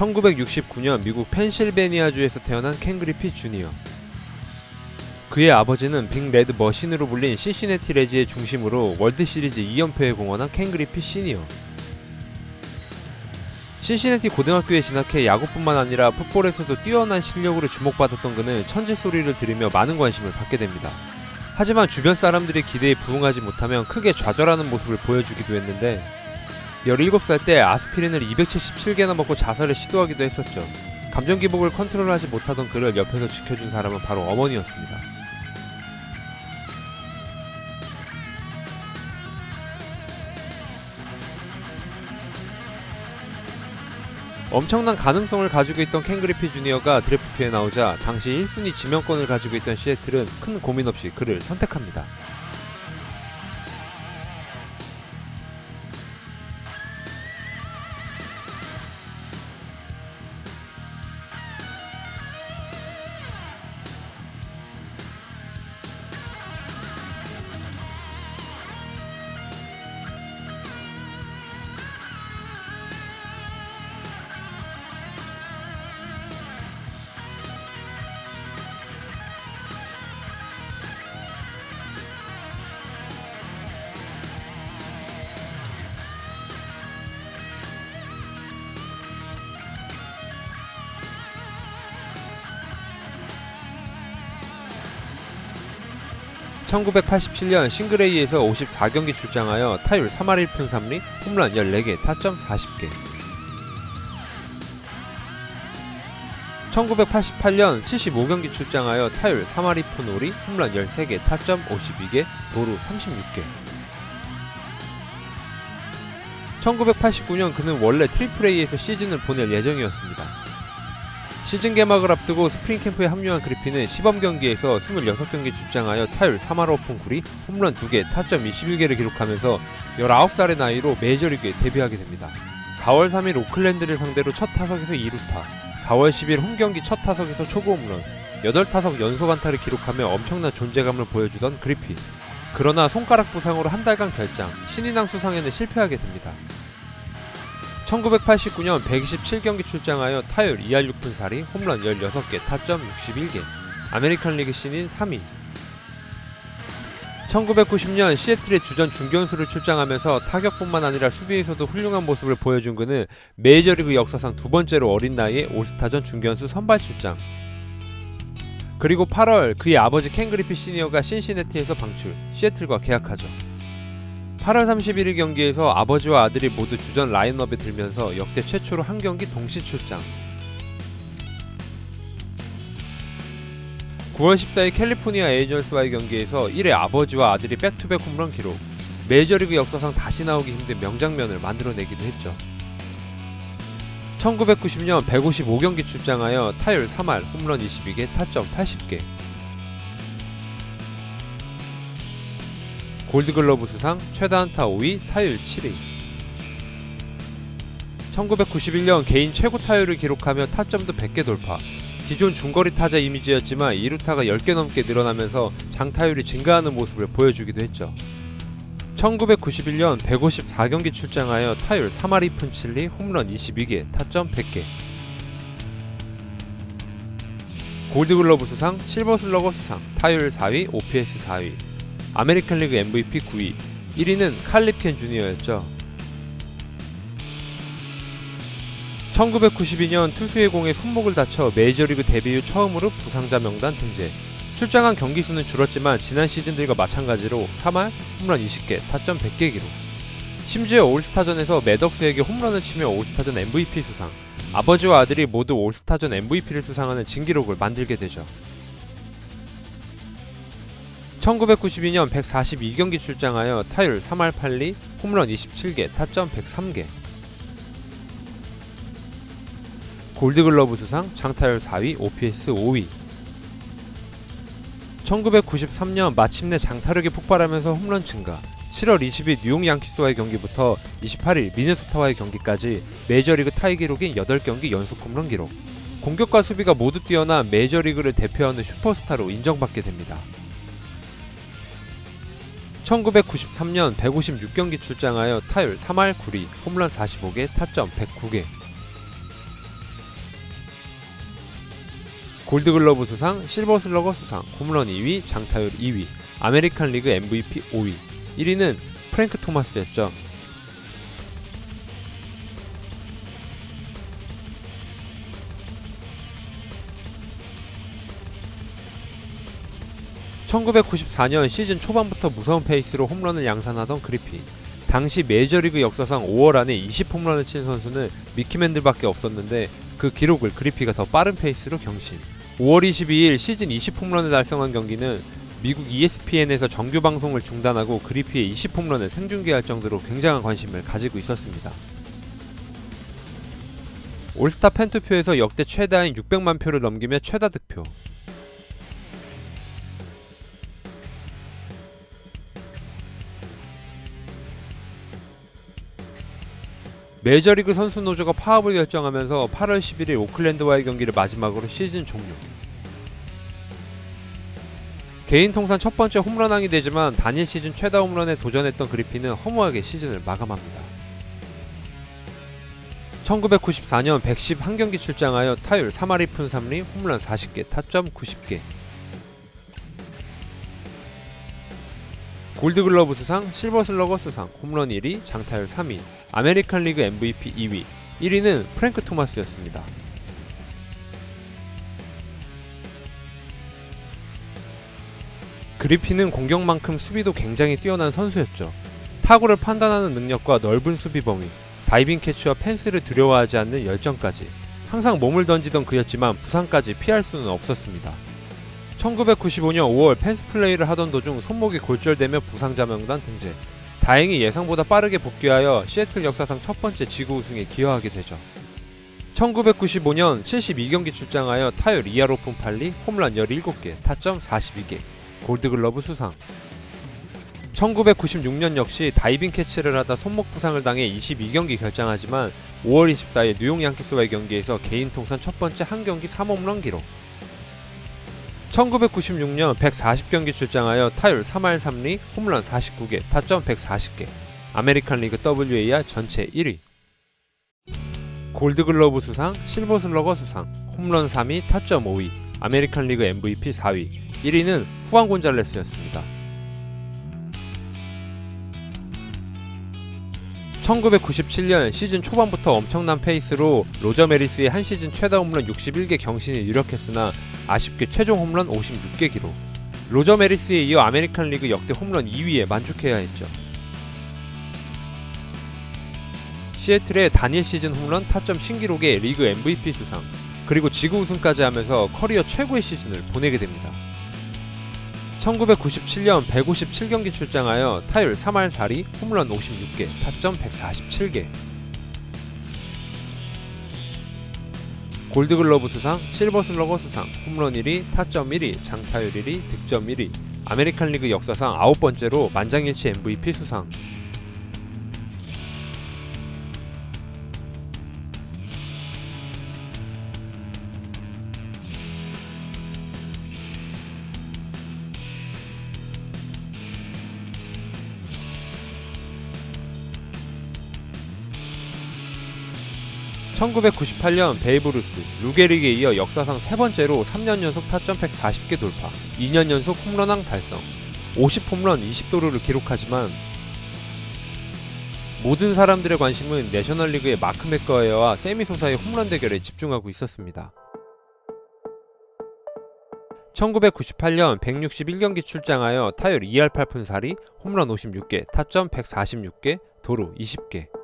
1969년 미국 펜실베니아주에서 태어난 켄 그리피 주니어. 그의 아버지는 빅 레드 머신으로 불린 시시네티 레지의 중심으로 월드 시리즈 2연패에 공헌한 켄 그리피 시니어. 신시내티 고등학교에 진학해 야구뿐만 아니라 풋볼에서도 뛰어난 실력으로 주목받았던 그는 천재 소리를 들으며 많은 관심을 받게 됩니다. 하지만 주변 사람들의 기대에 부응하지 못하면 크게 좌절하는 모습을 보여주기도 했는데 17살 때 아스피린을 277개나 먹고 자살을 시도하기도 했었죠. 감정 기복을 컨트롤하지 못하던 그를 옆에서 지켜준 사람은 바로 어머니였습니다. 엄청난 가능성을 가지고 있던 켄 그리피 주니어가 드래프트에 나오자 당시 1순위 지명권을 가지고 있던 시애틀은 큰 고민 없이 그를 선택합니다. (1987년) 싱글레이에서 (54경기) 출장하여 타율 (3할 1푼 3리) 홈런 (14개) 타점 (40개) 1988년 75경기 출장하여 타율 3할 2푼 5리, 홈런 13개, 타점 52개, 도루 36개. 1989년 그는 원래 트리플 A에서 시즌을 보낼 예정이었습니다. 시즌 개막을 앞두고 스프링 캠프에 합류한 그리핀은 시범 경기에서 26경기 출장하여 타율 3할 5푼 9리, 홈런 2개, 타점 21개를 기록하면서 19살의 나이로 메이저리그에 데뷔하게 됩니다. 4월 3일 오클랜드를 상대로 첫 타석에서 2루타, 4월 10일 홈경기 첫 타석에서 초구 홈런, 8타석 연속 안타를 기록하며 엄청난 존재감을 보여주던 그리피. 그러나 손가락 부상으로 한 달간 결장, 신인왕 수상에는 실패하게 됩니다. 1989년 127경기 출장하여 타율 2할 6푼 4리, 홈런 16개, 타점 61개, 아메리칸 리그 신인 3위. 1990년 시애틀의 주전 중견수를 출장하면서 타격뿐만 아니라 수비에서도 훌륭한 모습을 보여준 그는 메이저리그 역사상 두 번째로 어린 나이에 올스타전 중견수 선발 출장. 그리고 8월 그의 아버지 켄 그리피 시니어가 신시내티에서 방출, 시애틀과 계약하죠. 8월 31일 경기에서 아버지와 아들이 모두 주전 라인업에 들면서 역대 최초로 한 경기 동시 출장. 9월 14일 캘리포니아 에이전스와의 경기에서 1회 아버지와 아들이 백투백 홈런 기록. 메이저리그 역사상 다시 나오기 힘든 명장면을 만들어내기도 했죠. 1990년 155경기 출장하여 타율 3할, 홈런 22개, 타점 80개. 골드글러브 수상 최다 안타 5위, 타율 7위. 1991년 개인 최고 타율을 기록하며 타점도 100개 돌파. 기존 중거리 타자 이미지였지만 2루타가 10개 넘게 늘어나면서 장타율이 증가하는 모습을 보여주기도 했죠. 1991년 154경기 출장하여 타율 3할 2푼 7리, 홈런 22개, 타점 100개. 골드글러브 수상, 실버슬러거 수상, 타율 4위, OPS 4위. 아메리칸 리그 MVP 9위, 1위는 칼리피엔 주니어였죠. 1992년 투수의 공에 손목을 다쳐 메이저리그 데뷔 후 처음으로 부상자 명단 등재. 출장한 경기 수는 줄었지만 지난 시즌들과 마찬가지로 3할, 홈런 20개, 타점 100개 기록. 심지어 올스타전에서 매덕스에게 홈런을 치며 올스타전 MVP 수상. 아버지와 아들이 모두 올스타전 MVP를 수상하는 진기록을 만들게 되죠. 1992년 142경기 출장하여 타율 3할 8리, 홈런 27개, 타점 103개. 골드글러브 수상, 장타율 4위, OPS 5위. 1993년 마침내 장타력이 폭발하면서 홈런 증가. 7월 20일 뉴욕 양키스와의 경기부터 28일 미네소타와의 경기까지 메이저리그 타이 기록인 8경기 연속 홈런 기록. 공격과 수비가 모두 뛰어난 메이저리그를 대표하는 슈퍼스타로 인정받게 됩니다. 1993년 156경기 출장하여 타율 3할 9리, 홈런 45개, 타점 109개. 골드글러브 수상, 실버슬러거 수상, 홈런 2위, 장타율 2위, 아메리칸 리그 MVP 5위, 1위는 프랭크 토마스였죠. (1994년) 시즌 초반부터 무서운 페이스로 홈런을 양산하던 그리핀 당시 메이저리그 역사상 5월 안에 20홈런을 친 선수는 미키맨들밖에 없었는데 그 기록을 그리피가 더 빠른 페이스로 경신 5월 22일 시즌 20홈런을 달성한 경기는 미국 ESPN에서 정규 방송을 중단하고 그리피의 20홈런을 생중계할 정도로 굉장한 관심을 가지고 있었습니다. 올스타 팬투표에서 역대 최다인 600만 표를 넘기며 최다 득표. 메이저리그 선수 노조가 파업을 결정하면서 8월 11일 오클랜드와의 경기를 마지막으로 시즌 종료. 개인 통산 첫 번째 홈런왕이 되지만 단일 시즌 최다 홈런에 도전했던 그리핀은 허무하게 시즌을 마감합니다. 1994년 111경기 출장하여 타율 3할 2푼 3리, 홈런 40개, 타점 90개. 골드글러브 수상, 실버슬러거 수상, 홈런 1위, 장타율 3위, 아메리칸 리그 MVP 2위, 1위는 프랭크 토마스였습니다. 그리핀은 공격만큼 수비도 굉장히 뛰어난 선수였죠. 타구를 판단하는 능력과 넓은 수비 범위, 다이빙 캐치와 펜스를 두려워하지 않는 열정까지 항상 몸을 던지던 그였지만 부상까지 피할 수는 없었습니다. 1995년 5월 펜스 플레이를 하던 도중 손목이 골절되며 부상자 명단 등재. 다행히 예상보다 빠르게 복귀하여 시애틀 역사상 첫 번째 지구 우승에 기여하게 되죠. 1995년 72경기 출장하여 타율 2할 오픈 8리, 홈런 17개, 타점 42개, 골드글러브 수상. 1996년 역시 다이빙 캐치를 하다 손목 부상을 당해 22경기 결장하지만 5월 24일 뉴욕 양키스와의 경기에서 개인 통산 첫 번째 한 경기 3홈런 기록. 1996년 140경기 출장하여 타율 3할 3리, 홈런 49개, 타점 140개. 아메리칸 리그 WAR 전체 1위. 골드글러브 수상, 실버슬러거 수상, 홈런 3위, 타점 5위, 아메리칸 리그 MVP 4위, 1위는 후안 곤잘레스였습니다. 1997년 시즌 초반부터 엄청난 페이스로 로저 메리스의 한 시즌 최다 홈런 61개 경신을 이력했으나 아쉽게 최종 홈런 56개 기록. 로저 메리스에 이어 아메리칸 리그 역대 홈런 2위에 만족해야 했죠. 시애틀의 단일 시즌 홈런 타점 신기록에 리그 MVP 수상, 그리고 지구 우승까지 하면서 커리어 최고의 시즌을 보내게 됩니다. 1997년 157경기 출장하여 타율 3할 4리, 홈런 56개, 타점 147개. 골드글러브 수상, 실버슬러거 수상, 홈런 1위, 타점 1위, 장타율 1위, 득점 1위. 아메리칸 리그 역사상 아홉 번째로 만장일치 MVP 수상. (1998년) 베이브루스 루게릭에 이어 역사상 세 번째로 3년 연속 타점 140개 돌파 2년 연속 홈런왕 달성 50홈런 20도루를 기록하지만 모든 사람들의 관심은 내셔널리그의 마크 맥거에어와 세미 소사의 홈런 대결에 집중하고 있었습니다. 1998년 161경기 출장하여 타율 2할 8푼 4리, 홈런 56개, 타점 146개, 도루 20개.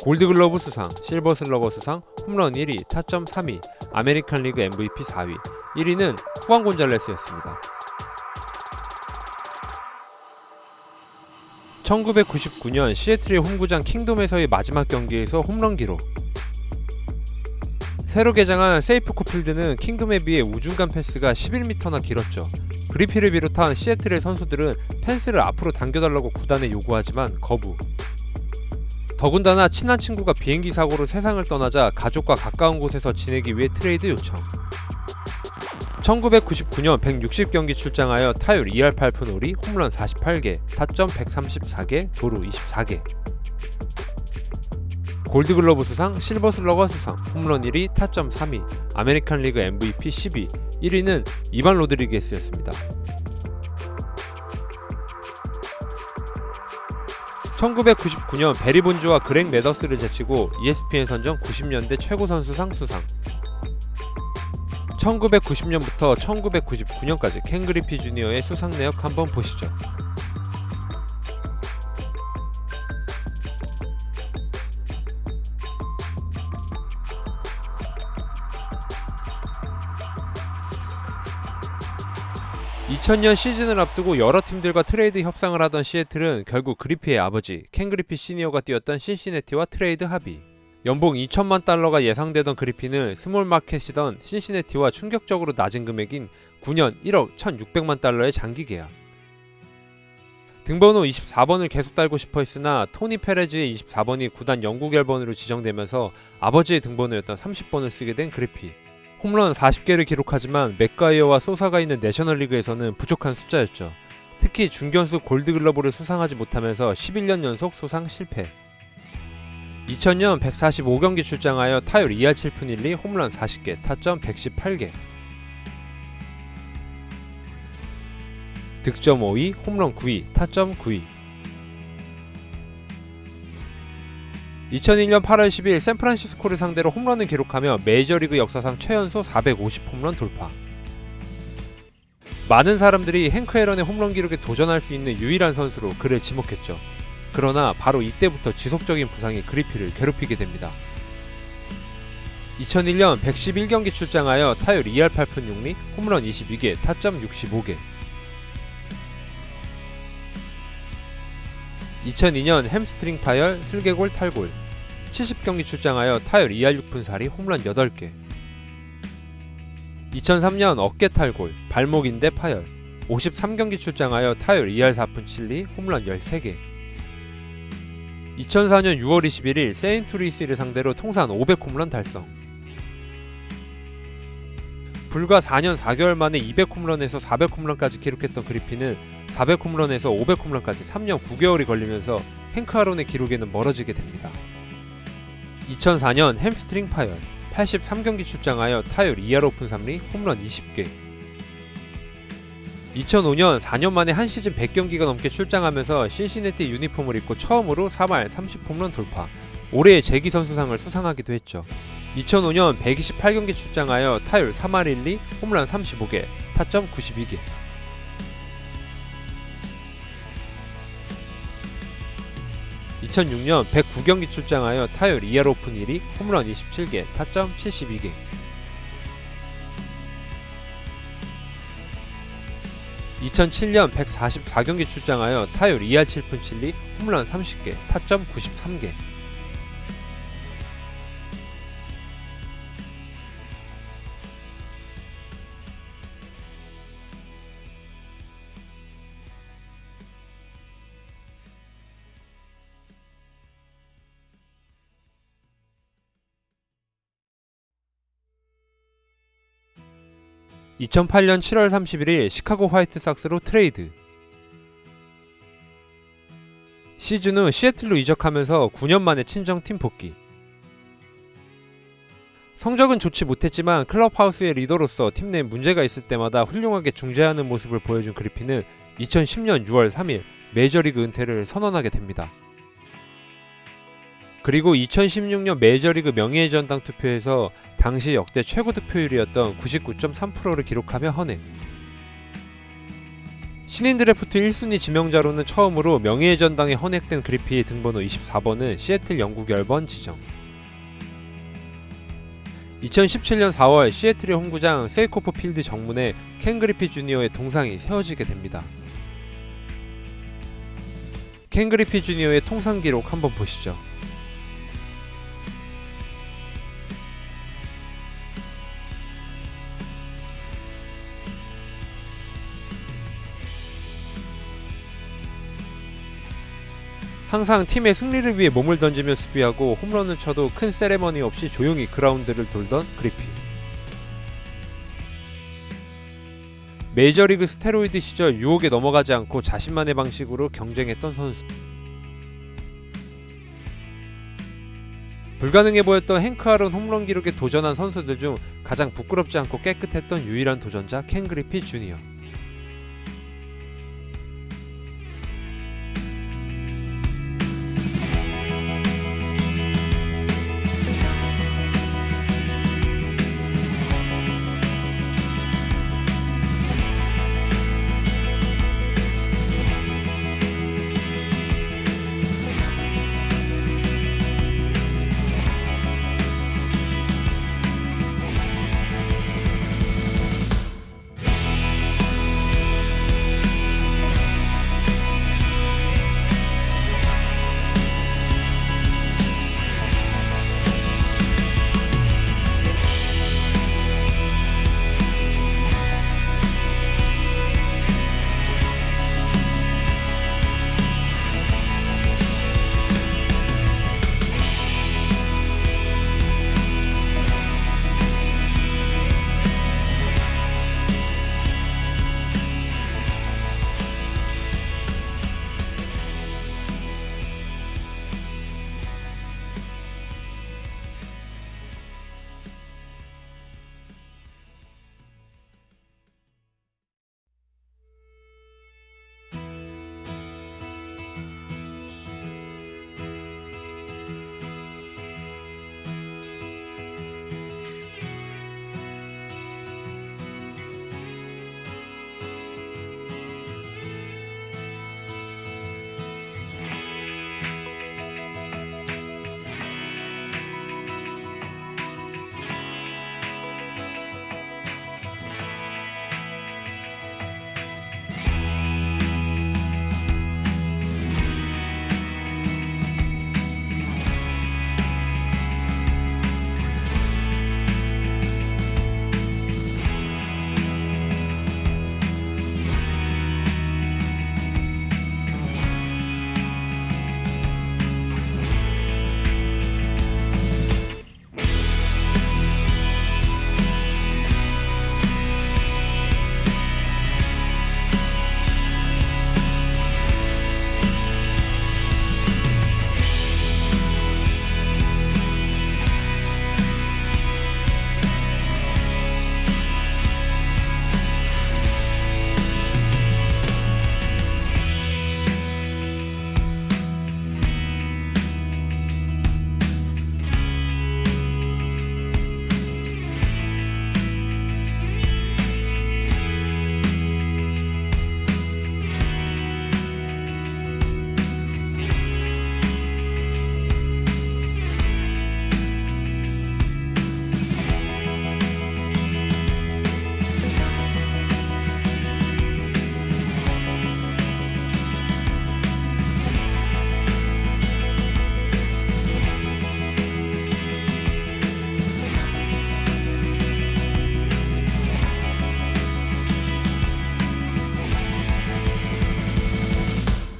골드글러브 수상, 실버슬러거 수상, 홈런 1위, 타점 3위, 아메리칸 리그 MVP 4위, 1위는 후안 곤잘레스였습니다. 1999년 시애틀의 홈구장 킹돔에서의 마지막 경기에서 홈런 기록. 새로 개장한 세이프 코 필드는 킹돔에 비해 우중간 패스가 11m나 길었죠. 그리피를 비롯한 시애틀의 선수들은 펜스를 앞으로 당겨달라고 구단에 요구하지만 거부. 더군다나 친한 친구가 비행기 사고로 세상을 떠나자 가족과 가까운 곳에서 지내기 위해 트레이드 요청. 1999년 160경기 출장하여 타율 2할 8푼 5리, 홈런 48개, 타점 134개, 도루 24개. 골드글러브 수상, 실버슬러거 수상, 홈런 1위, 타점 3위, 아메리칸 리그 MVP 10위, 1위는 이반 로드리게스였습니다. 1999년 베리 본즈와 그렉 메더스를 제치고 ESPN 선정 90년대 최고 선수상 수상. 1990년부터 1999년까지 켄 그리피 주니어의 수상 내역 한번 보시죠. (2000년) 시즌을 앞두고 여러 팀들과 트레이드 협상을 하던 시애틀은 결국 그리피의 아버지 켄 그리피 시니어가 뛰었던 신시내티와 트레이드 합의 연봉 2천만 달러가 예상되던 그리피는 스몰 마켓이던 신시내티와 충격적으로 낮은 금액인 9년 1억 1,600만 달러의 장기 계약. 등번호 24번을 계속 달고 싶어 했으나 토니 페레즈의 24번이 구단 영구 결번으로 지정되면서 아버지의 등번호였던 30번을 쓰게 된 그리피. 홈런 40개를 기록하지만 맥가이어와 소사가 있는 내셔널리그에서는 부족한 숫자였죠. 특히 중견수 골드글러브를 수상하지 못하면서 11년 연속 수상 실패. 2000년 145경기 출장하여 타율 2할 7푼 1리, 홈런 40개, 타점 118개. 득점 5위, 홈런 9위, 타점 9위. 2001년 8월 10일 샌프란시스코를 상대로 홈런을 기록하며 메이저리그 역사상 최연소 450 홈런 돌파. 많은 사람들이 행크 앨런의 홈런 기록에 도전할 수 있는 유일한 선수로 그를 지목했죠. 그러나 바로 이때부터 지속적인 부상이 그리피를 괴롭히게 됩니다. 2001년 111경기 출장하여 타율 2할 8푼 6리, 홈런 22개, 타점 65개. 2002년 햄스트링 파열, 슬개골 탈골. 70경기 출장하여 타율 2할 6푼 4리, 홈런 8개. 2003년 어깨 탈골, 발목 인대 파열. 53경기 출장하여 타율 2할 4푼 7리, 홈런 13개. 2004년 6월 21일 세인트루이스를 상대로 통산 500홈런 달성. 불과 4년 4개월 만에 200홈런에서 400홈런까지 기록했던 그리피는 400홈런에서 500홈런까지 3년 9개월이 걸리면서 행크 아론의 기록에는 멀어지게 됩니다. 2004년 햄스트링 파열 83경기 출장하여 타율 2할 오픈 3리 홈런 20개. 2005년 4년 만에 한 시즌 100경기가 넘게 출장하면서 신시내티 유니폼을 입고 처음으로 3할 30홈런 돌파 올해의 재기 선수상을 수상하기도 했죠. 2005년 128경기 출장하여 타율 3할 1리 홈런 35개 타점 92개 2006년 109경기 출장하여 타율 2할 오픈 1위, 홈런 27개, 타점 72개. (2007년) 144경기 출장하여 타율 2할 7푼 7리, 홈런 30개, 타점 93개. (2008년 7월 31일) 시카고 화이트삭스로 트레이드 시즌 후 시애틀로 이적하면서 9년 만에 친정 팀 복귀 성적은 좋지 못했지만 클럽하우스의 리더로서 팀 내 문제가 있을 때마다 훌륭하게 중재하는 모습을 보여준 그리피는 2010년 6월 3일 메이저리그 은퇴를 선언하게 됩니다. 그리고 2016년 메이저리그 명예의 전당 투표에서 당시 역대 최고 득표율이었던 99.3%를 기록하며 헌해. 신인 드래프트 1순위 지명자로는 처음으로 명예의 전당에 헌액된 그리피의 등번호 24번은 시애틀 영구 결번 지정. 2017년 4월 시애틀의 홈구장 세이코프 필드 정문에 켄 그리피 주니어의 동상이 세워지게 됩니다. 켄 그리피 주니어의 통상 기록 한번 보시죠. 항상 팀의 승리를 위해 몸을 던지며 수비하고 홈런을 쳐도 큰 세레머니 없이 조용히 그라운드를 돌던 그리피. 메이저리그 스테로이드 시절 유혹에 넘어가지 않고 자신만의 방식으로 경쟁했던 선수. 불가능해 보였던 행크 아론 홈런 기록에 도전한 선수들 중 가장 부끄럽지 않고 깨끗했던 유일한 도전자 켄 그리피 주니어.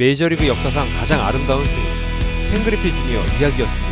메이저리그 역사상 가장 아름다운 스윙 켄 그리피 주니어 이야기였습니다.